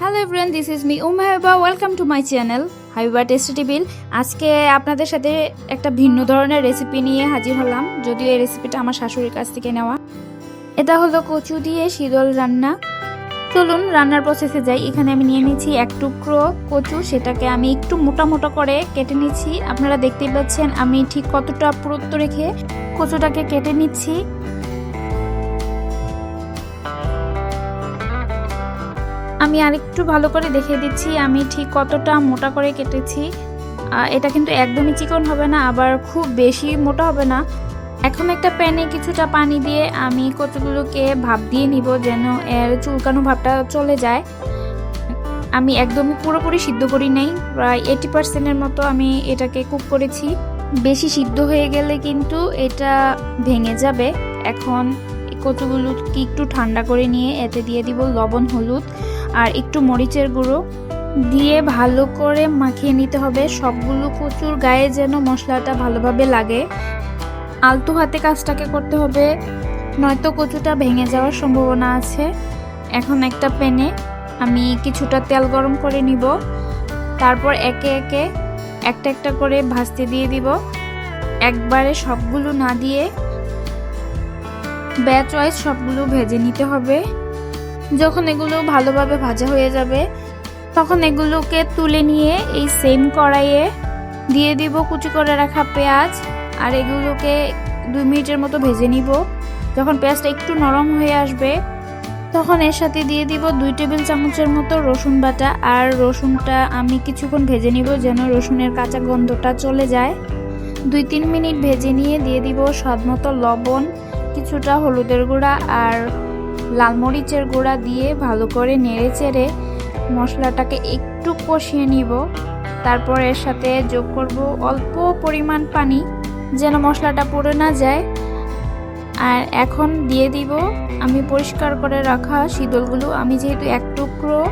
Hello everyone this is me um Habiba welcome to my channel Habiba tasty table আজকে আপনাদের সাথে একটা ভিন্ন ধরনের রেসিপি নিয়ে হাজির হলাম। যদিও এই রেসিপিটা আমার শাশুড়ির কাছ থেকে নেওয়া। এটা হলো কচু দিয়ে শীতল রান্না। চলুন, রান্নার প্রসেসে যাই। এখানে আমি নিয়ে নিয়েছি এক টুকরো কচু। সেটাকে আমি একটু মোটা মোটা করে কেটে নিচ্ছি। আপনারা দেখতেই পাচ্ছেন, আমি ঠিক কতটা পুরুত্ব রেখে কচুটাকে কেটে নিচ্ছি। আমি আরেকটু ভালো করে দেখে দিচ্ছি, আমি ঠিক কতটা মোটা করে কেটেছি। এটা কিন্তু একদমই চিকন হবে না, আবার খুব বেশি মোটা হবে না। এখন একটা প্যানে কিছুটা পানি দিয়ে আমি কচুগুলোকে ভাপ দিয়ে নিব যেন এর চুলকানো ভাবটা চলে যায়। আমি একদমই পুরোপুরি সিদ্ধ করি নাই, প্রায় এইটি পার্সেন্টের মতো আমি এটাকে কুক করেছি। বেশি সিদ্ধ হয়ে গেলে কিন্তু এটা ভেঙে যাবে। এখন কচুগুলোকে একটু ঠান্ডা করে নিয়ে এতে দিয়ে দিব লবণ, হলুদ। আর একটু মরিচের গুঁড়ো দিয়ে ভালো করে মাখিয়ে নিতে হবে। সবগুলো কচুর গায়ে যেন মশলাটা ভালোভাবে লাগে। আলতু হাতে কাজটাকে করতে হবে, নয়তো কচুটা ভেঙে যাওয়ার সম্ভাবনা আছে। এখন একটা প্যানে আমি কিছুটা তেল গরম করে নিব। তারপর একে একে একটা একটা করে ভাজতে দিয়ে দিব। একবারে সবগুলো না দিয়ে, ব্যাচ ওয়াইজ সবগুলো ভেজে নিতে হবে। যখন এগুলো ভালোভাবে ভাজা হয়ে যাবে, তখন এগুলোকে তুলে নিয়ে এই সেম কড়াইয়ে দিয়ে দিব কুচি করে রাখা পেঁয়াজ, আর এগুলোকে দুই মিনিটের মতো ভেজে নিব। যখন পেঁয়াজটা একটু নরম হয়ে আসবে, তখন এর সাথে দিয়ে দিব দুই টেবিল চামচের মতো রসুন বাটা, আর রসুনটা আমি কিছুক্ষণ ভেজে নিব যেন রসুনের কাঁচা গন্ধটা চলে যায়। দুই তিন মিনিট ভেজে নিয়ে দিয়ে দিব স্বাদ মতো লবণ, কিছুটা হলুদের গুঁড়া, আর লাল মরিচের গুঁড়া দিয়ে ভালো করে নেড়ে চেড়ে মশলাটাকে একটু কষিয়ে নিব। তারপর এর সাথে যোগ করব অল্প পরিমাণ পানি, যেন মশলাটা পুড়ে না যায়। আর এখন দিয়ে দিব, আমি পরিষ্কার করে রাখা শীতলগুলো। আমি যেহেতু এক টুকরো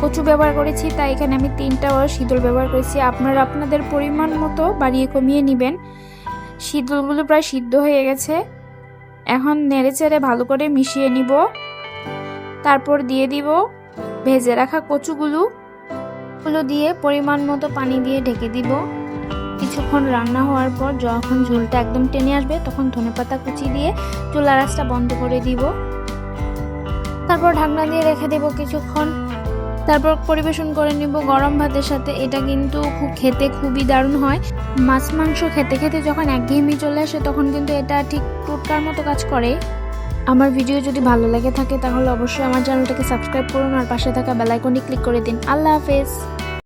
কচু ব্যবহার করেছি, তাই এখানে আমি তিনটা শীতল ব্যবহার করেছি। আপনারা আপনাদের পরিমাণ মতো বাড়িয়ে কমিয়ে নেবেন। শীতলগুলো প্রায় সিদ্ধ হয়ে গেছে। এখন নেড়ে চেড়ে ভালো করে মিশিয়ে নিব। তারপর দিয়ে দিব ভেজে রাখা কচুগুলো। গুলো দিয়ে পরিমাণ মতো পানি দিয়ে ঢেকে দিব। কিছুক্ষণ রান্না হওয়ার পর যখন ঝোলটা একদম টেনে আসবে, তখন ধনেপাতা কুচি দিয়ে চুলা রাসটা বন্ধ করে দিব। তারপর ঢাকনা দিয়ে রেখে দেব কিছুক্ষণ। তারপর পরিবেশন করে নিব গরম ভাতের সাথে। এটা কিন্তু খুব খেতে খুবই দারুণ হয়। মাছ, মাংস খেতে খেতে যখন একঘেয়েমি চলে আসে, তখন কিন্তু এটা ঠিক টুটকার মতো কাজ করে। আমার ভিডিও যদি ভালো লেগে থাকে, তাহলে অবশ্যই আমার চ্যানেলটাকে সাবস্ক্রাইব করুন আর পাশে থাকা বেলাইকনটি ক্লিক করে দিন। আল্লাহ হাফেজ।